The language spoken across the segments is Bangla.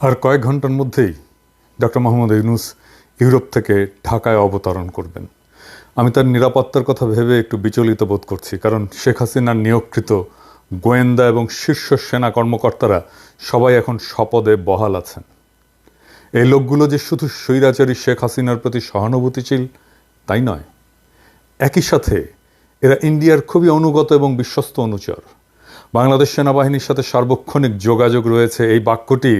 আর কয়েক ঘণ্টার মধ্যেই ডক্টর মোহাম্মদ ইউনুস ইউরোপ থেকে ঢাকায় অবতরণ করবেন। আমি তার নিরাপত্তার কথা ভেবে একটু বিচলিত বোধ করছি, কারণ শেখ হাসিনার নিয়োগকৃত গোয়েন্দা এবং শীর্ষ সেনা কর্মকর্তারা সবাই এখন শপদে বহাল আছেন। এই লোকগুলো যে শুধু স্বৈরাচারী শেখ হাসিনার প্রতি সহানুভূতিশীল, তাই নয়। একই সাথে এরা ইন্ডিয়ার খুবই অনুগত এবং বিশ্বস্ত অনুচর। বাংলাদেশ সেনাবাহিনীর সাথে সার্বক্ষণিক যোগাযোগ রয়েছে, এই বাক্যটি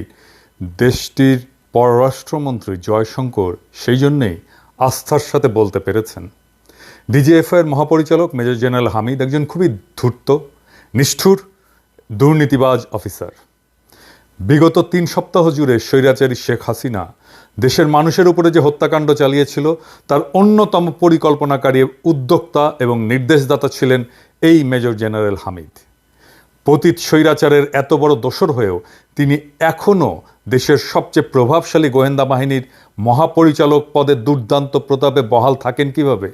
দেশটির পররাষ্ট্রমন্ত্রী জয়শঙ্কর সেই জন্যেই আস্থার সাথে বলতে পেরেছেন। ডিজিএফআইয়ের মহাপরিচালক মেজর জেনারেল হামিদ একজন খুবই ধূর্ত, নিষ্ঠুর, দুর্নীতিবাজ অফিসার। বিগত তিন সপ্তাহ জুড়ে স্বৈরাচারী শেখ হাসিনা দেশের মানুষের উপরে যে হত্যাকাণ্ড চালিয়েছিল, তার অন্যতম পরিকল্পনাকারী উদ্যোক্তা এবং নির্দেশদাতা ছিলেন এই মেজর জেনারেল হামিদ। পতিত স্বৈরাচারের এত বড় দোসর হয়েও তিনি এখনও দেশের সবচেয়ে প্রভাবশালী গোয়েন্দা বাহিনীর মহাপরিচালক পদে দুর্দান্ত প্রতাপে বহাল থাকেন কীভাবে?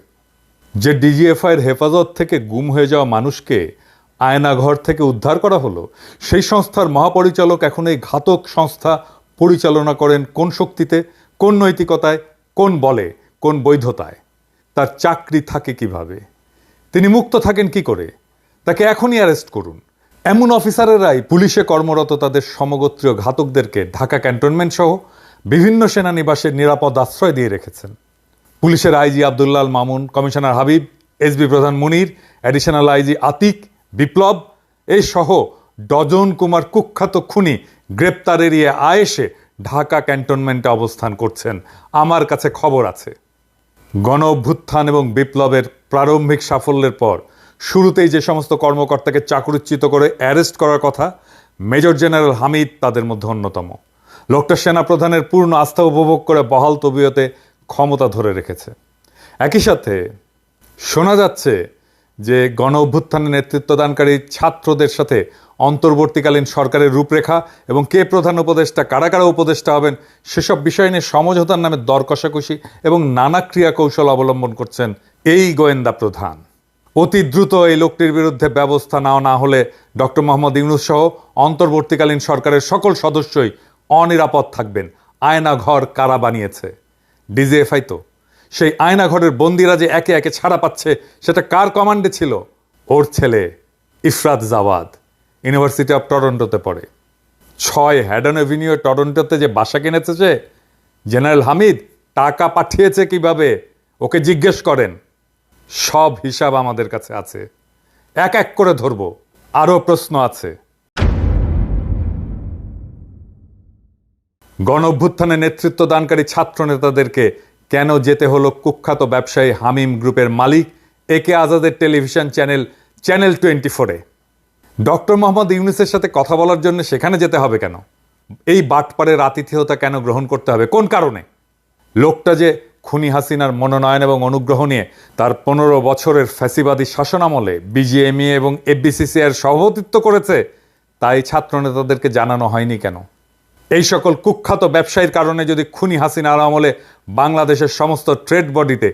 যে ডিজিএফআইয়ের হেফাজত থেকে গুম হয়ে যাওয়া মানুষকে আয়নাঘর থেকে উদ্ধার করা হলো, সেই সংস্থার মহাপরিচালক এখন এই ঘাতক সংস্থা পরিচালনা করেন কোন শক্তিতে, কোন নৈতিকতায়, কোন বলে, কোন বৈধতায়? তার চাকরি থাকে কীভাবে? তিনি মুক্ত থাকেন কি করে? তাকে এখনই অ্যারেস্ট করুন। এমন অফিসারেরাই পুলিশে কর্মরত তাদের সমগোত্রীয় ঘাতকদেরকে ঢাকা ক্যান্টনমেন্ট সহ বিভিন্ন সেনানিবাসের নিরাপদ আশ্রয় দিয়ে রেখেছেন। পুলিশের IG Abdullah Mamun, commissioner Habib, SB প্রধান মুনির, অ্যাডিশনাল আইজি আতিক, বিপ্লব এই সহ ডজন কুমার কুখ্যাত খুনি গ্রেপ্তার এড়িয়ে আয়েসে ঢাকা ক্যান্টনমেন্টে অবস্থান করছেন। আমার কাছে খবর আছে। গণ অভ্যুত্থান এবং বিপ্লবের প্রারম্ভিক সাফল্যের পর শুরুতেই যে সমস্ত কর্মকর্তাকে চাকরিচ্যুত করে অ্যারেস্ট করার কথা, মেজর জেনারেল হামিদ তাদের মধ্যে অন্যতম। লোকটা সেনাপ্রধানের পূর্ণ আস্থা উপভোগ করে বহাল তবিয়তে ক্ষমতা ধরে রেখেছে। একই সাথে শোনা যাচ্ছে যে গণ অভ্যুত্থানে নেতৃত্বদানকারী ছাত্রদের সাথে অন্তর্বর্তীকালীন সরকারের রূপরেখা এবং কে প্রধান উপদেষ্টা, কারা কারা উপদেষ্টা হবেন, সেসব বিষয় নিয়ে সমঝোতার নামে দর কষাকষি এবং নানা ক্রিয়া কৌশল অবলম্বন করছেন এই গোয়েন্দা প্রধান। অতি দ্রুত এই লোকটির বিরুদ্ধে ব্যবস্থা নেওয়া না হলে ডক্টর মোহাম্মদ ইউনুস সহ অন্তর্বর্তীকালীন সরকারের সকল সদস্যই অনিরাপদ থাকবেন। আয়না ঘর কারা বানিয়েছে? ডিজিএফআই তো। সেই আয়না ঘরের বন্দিরা যে একে একে ছাড়া পাচ্ছে, সেটা কার কমান্ডে ছিল? ওর ছেলে ইফরাত জাওয়াদ ইউনিভার্সিটি অফ টরন্টোতে পড়ে। ছয় হ্যাডন এভিনিউ টরন্টোতে যে বাসা কিনেছে সে? জেনারেল হামিদ, টাকা পাঠিয়েছে কীভাবে? ওকে জিজ্ঞেস করেন। সব হিসাব আমাদের কাছে আছে। এক এক করে ধরব। আরও প্রশ্ন আছে। গণ অভ্যুত্থানে নেতৃত্ব দানকারী ছাত্র নেতাদেরকে কেন যেতে হলো কুখ্যাত ব্যবসায়ী হামিম গ্রুপের মালিক, একে আজাদের টেলিভিশন চ্যানেল চ্যানেল টোয়েন্টি ফোরে ডক্টর মোহাম্মদ ইউনুসের সাথে কথা বলার জন্য সেখানে যেতে হবে কেন? এই বাটপাড়ের আতিথেয়তা কেন গ্রহণ করতে হবে? কোন কারণে? লোকটা যে খুনি হাসিনার মনোনয়ন এবং অনুগ্রহ নিয়ে তার পনেরো বছরের ফ্যাসিবাদী শাসনামলে বিজিএমই এবং এফবিসিসি এর সভাপতিত্ব করেছে, তাই ছাত্রনেতাদেরকে জানানো হয়নি কেন? এই সকল কুখ্যাত ব্যবসায়ীর কারণে যদি খুনি হাসিনার আমলে বাংলাদেশের সমস্ত ট্রেড বডিতে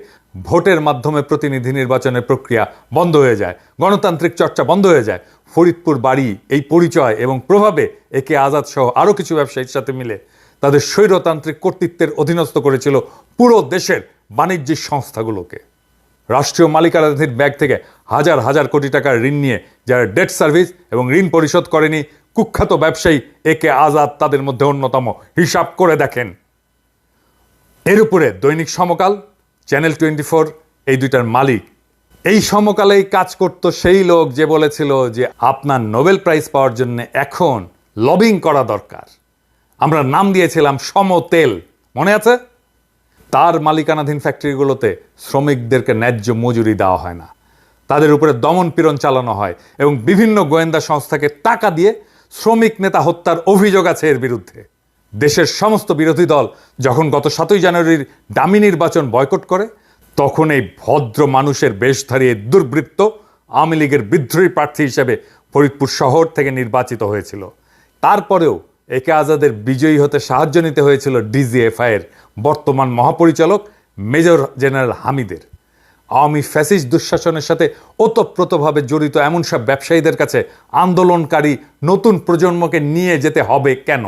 ভোটের মাধ্যমে প্রতিনিধি নির্বাচনের প্রক্রিয়া বন্ধ হয়ে যায়, গণতান্ত্রিক চর্চা বন্ধ হয়ে যায়, ফরিদপুর বাড়ি এই পরিচয় এবং প্রভাবে একে আজাদ সহ আরও কিছু ব্যবসায়ীর সাথে মিলে তাদের স্বৈরতান্ত্রিক কর্তৃত্বের অধীনস্থ করেছিল পুরো দেশের বাণিজ্যিক সংস্থাগুলোকে। রাষ্ট্রীয় মালিকানাধীন ব্যাগ থেকে হাজার হাজার কোটি টাকার ঋণ নিয়ে যারা ডেট সার্ভিস এবং ঋণ পরিশোধ করেনি, কুখ্যাত ব্যবসায়ী একে আজাদ তাদের মধ্যে অন্যতম হিসাব করে দেখেন। এর উপরে দৈনিক সমকাল, চ্যানেল টোয়েন্টি ফোর, এই দুইটার মালিক। এই সমকালেই কাজ করত সেই লোক যে বলেছিল যে আপনার নোবেল প্রাইজ পাওয়ার জন্য এখন লবিং করা দরকার। আমরা নাম দিয়েছিলাম সমতেল। মনে আছে? তার মালিকানাধীন ফ্যাক্টরিগুলোতে শ্রমিকদেরকে ন্যায্য মজুরি দেওয়া হয় না। তাদের উপরে দমন পীড়ন চালানো হয় এবং বিভিন্ন গোয়েন্দা সংস্থাকে টাকা দিয়ে শ্রমিক নেতা হত্যার অভিযোগ আছে এর বিরুদ্ধে। দেশের সমস্ত বিরোধী দল যখন গত সাতই জানুয়ারির দামি নির্বাচন বয়কট করে, তখন এই ভদ্র মানুষের বেশধারী এই দুর্বৃত্ত আওয়ামী লীগের বিদ্রোহী প্রার্থী হিসেবে ফরিদপুর শহর থেকে নির্বাচিত হয়েছিল। তারপরেও একে আজাদের বিজয়ী হতে সাহায্য নিতে হয়েছিল ডিজিএফআই এর বর্তমান মহাপরিচালক মেজর জেনারেল হামিদের। আওয়ামী ফ্যাসিস্ট দুঃশাসনের সাথে ওতপ্রোতভাবে জড়িত এমন সব ব্যবসায়ীদের কাছে আন্দোলনকারী নতুন প্রজন্মকে নিয়ে যেতে হবে কেন?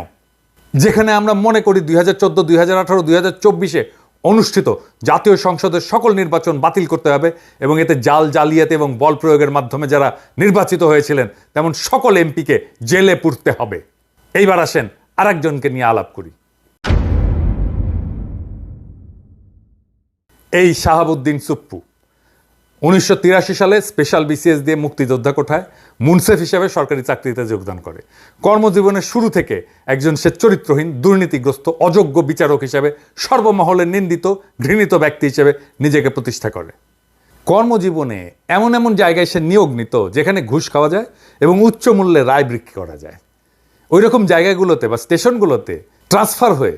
যেখানে আমরা মনে করি দুই হাজার চোদ্দ, দুই হাজার আঠারো, দুই হাজার চব্বিশে অনুষ্ঠিত জাতীয় সংসদের সকল নির্বাচন বাতিল করতে হবে এবং এতে জাল জালিয়াতি এবং বল প্রয়োগের মাধ্যমে যারা নির্বাচিত হয়েছিলেন, তেমন সকল এমপিকে জেলে পুরতে হবে। এইবার আসেন আরেকজনকে নিয়ে আলাপ করি। এই শাহাবুদ্দিন সুপ্পু উনিশশো তিরাশি সালে স্পেশাল বিসিএস দিয়ে মুক্তিযোদ্ধা কোঠায় মুনসেফ হিসেবে সরকারি চাকরিতে যোগদান করে। কর্মজীবনের শুরু থেকে একজন সে চরিত্রহীন, দুর্নীতিগ্রস্ত, অযোগ্য বিচারক হিসেবে সর্বমহলে নিন্দিত, ঘৃণিত ব্যক্তি হিসেবে নিজেকে প্রতিষ্ঠা করে। কর্মজীবনে এমন এমন জায়গায় সে নিয়োগ নিত যেখানে ঘুষ খাওয়া যায় এবং উচ্চ মূল্যে রায় বিক্রি করা যায়। ওই রকম জায়গাগুলোতে বা স্টেশনগুলোতে ট্রান্সফার হয়ে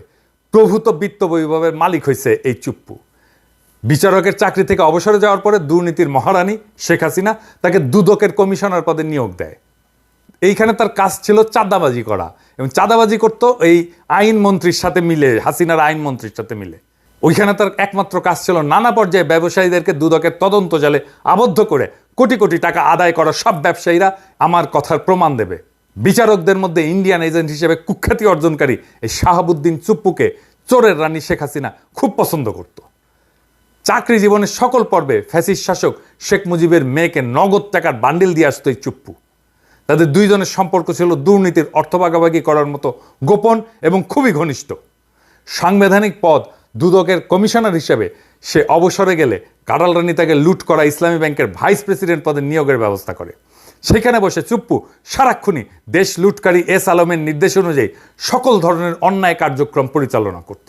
প্রভূত বিত্ত বৈভবের মালিক হয়েছে এই চুপ্পু। বিচারকের চাকরি থেকে অবসরে যাওয়ার পরে দুর্নীতির মহারানী শেখ হাসিনা তাকে দুদকের কমিশনার পদে নিয়োগ দেয়। এইখানে তার কাজ ছিল চাঁদাবাজি করা এবং চাঁদাবাজি করত এই আইন মন্ত্রীর সাথে মিলে, হাসিনার আইন মন্ত্রীর সাথে মিলে। ওইখানে তার একমাত্র কাজ ছিল নানা পর্যায়ে ব্যবসায়ীদেরকে দুদকের তদন্ত জালে আবদ্ধ করে কোটি কোটি টাকা আদায় করা সব ব্যবসায়ীরা আমার কথার প্রমাণ দেবে। বিচারকদের মধ্যে ইন্ডিয়ান এজেন্ট হিসেবে কুখ্যাতি অর্জনকারী এই শাহাবুদ্দিন চুপ্পুকে চোরের রানী শেখ হাসিনা খুব পছন্দ করত। চাকরি জীবনের সকল পর্বে ফ্যাসিস শাসক শেখ মুজিবের মেয়েকে নগদ টাকার বান্ডিল দিয়ে আসতো এই চুপ্পু। তাদের দুইজনের সম্পর্ক ছিল দুর্নীতির অর্থভাগাভাগি করার মতো গোপন এবং খুবই ঘনিষ্ঠ। সাংবিধানিক পদ দুদকের কমিশনার হিসেবে সে অবসরে গেলে কারাল রানী তাকে লুট করা ইসলামী ব্যাংকের ভাইস প্রেসিডেন্ট পদে নিয়োগের ব্যবস্থা করে। সেখানে বসে চুপ্পু, সারাক্ষণই দেশ লুটকারী এস আলমের নির্দেশ অনুযায়ী সকল ধরনের অন্যায় কার্যক্রম পরিচালনা করত।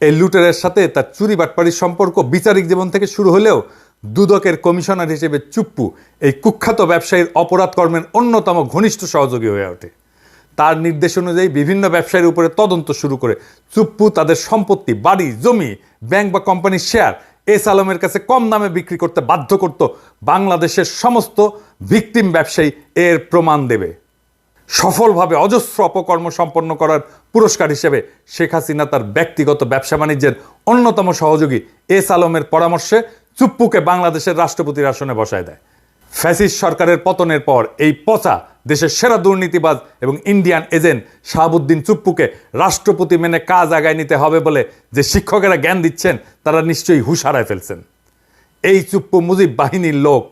এই লুটেরের সাথে তার চুরি বাটপাড়ির সম্পর্ক বিচারিক জীবন থেকে শুরু হলেও দুদকের কমিশনার হিসেবে চুপ্পু এই কুখ্যাত ব্যবসায়ীর অপরাধ কর্মের অন্যতম ঘনিষ্ঠ সহযোগী হয়ে ওঠে। তার নির্দেশ অনুযায়ী বিভিন্ন ব্যবসায়ীর উপরে তদন্ত শুরু করে চুপ্পু তাদের সম্পত্তি, বাড়ি, জমি, ব্যাংক বা কোম্পানির শেয়ার এস আলমের কাছে কম দামে বিক্রি করতে বাধ্য করত বাংলাদেশের সমস্ত ভিকটিম ব্যবসায়ী। এর প্রমাণ দেবে। সফলভাবে অজস্র অপকর্ম সম্পন্ন করার পুরস্কার হিসেবে শেখ হাসিনা তার ব্যক্তিগত ব্যবসা বাণিজ্যের অন্যতম সহযোগী। এস আলমের পরামর্শে চুপ্পুকে বাংলাদেশের রাষ্ট্রপতির আসনে বসায় দেয়। ফ্যাসিস সরকারের পতনের পর এই পচা দেশের সেরা দুর্নীতিবাজ এবং ইন্ডিয়ান এজেন্ট শাহাবুদ্দিন চুপ্পুকে রাষ্ট্রপতি মেনে কাজ আগায় নিতে হবে বলে যে শিক্ষকেরা জ্ঞান দিচ্ছেন, তারা নিশ্চয়ই হুশ হারায় ফেলছেন। এই চুপ্পু মুজিব বাহিনীর লোক,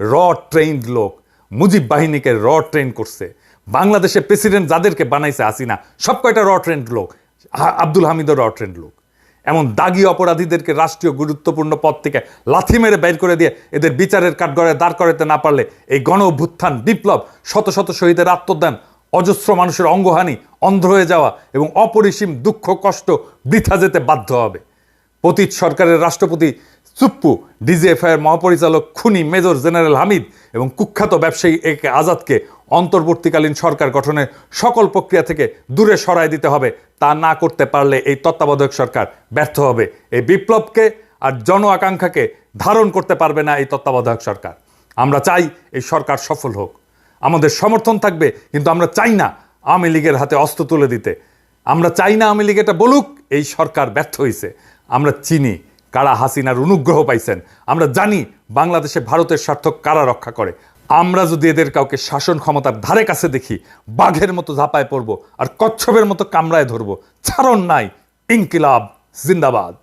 র ট্রেইনড লোক, মুজিব বাহিনীকে র ট্রেন করছে। বাংলাদেশের প্রেসিডেন্ট যাদেরকে বানাইছে হাসিনা সব কয়টা র ট্রেন্ড লোক আব্দুল হামিদও র ট্রেন্ড লোক। এমন দাগি অপরাধীদেরকে রাষ্ট্রীয় গুরুত্বপূর্ণ পদ থেকে লাথি মেরে বের করে দিয়ে এদের বিচারের কাঠগড়ে দাঁড় করাতে না পারলে এই গণ অভ্যুত্থান, বিপ্লব, শত শত শহীদের আত্মদান, অজস্র মানুষের অঙ্গহানি, অন্ধ হয়ে যাওয়া এবং অপরিসীম দুঃখ, কষ্ট বৃথা যেতে বাধ্য হবে। পতিত সরকারের রাষ্ট্রপতি চুপ্পু ডিজিএফআইয়ের মহাপরিচালক খুনি মেজর জেনারেল হামিদ এবং কুখ্যাত ব্যবসায়ী এ কে আজাদকে অন্তর্বর্তীকালীন সরকার গঠনের সকল প্রক্রিয়া থেকে দূরে সরায় দিতে হবে। তা না করতে পারলে এই তত্ত্বাবধায়ক সরকার ব্যর্থ হবে। এই বিপ্লবকে আর জন আকাঙ্ক্ষাকে ধারণ করতে পারবে না এই তত্ত্বাবধায়ক সরকার। আমরা চাই এই সরকার সফল হোক। আমাদের সমর্থন থাকবে, কিন্তু আমরা চাই না আওয়ামী লীগের হাতে অস্ত্র তুলে দিতে। আমরা চাই না আওয়ামী লীগ এটা বলুক, এই সরকার ব্যর্থ হয়েছে আমরা চিনি কারা হাসিনার অনুগ্রহ পাইছেন? আমরা জানি বাংলাদেশে ভারতের স্বার্থ কারা রক্ষা করে। আমরা যদি এদের কাউকে শাসন ক্ষমতার ধারে কাছে দেখি, বাঘের মতো ঝাঁপায় পড়ব আর কচ্ছপের মতো কামড়ায় ধরবো, ছাড়ন নাই, ইনকিলাব, জিন্দাবাদ।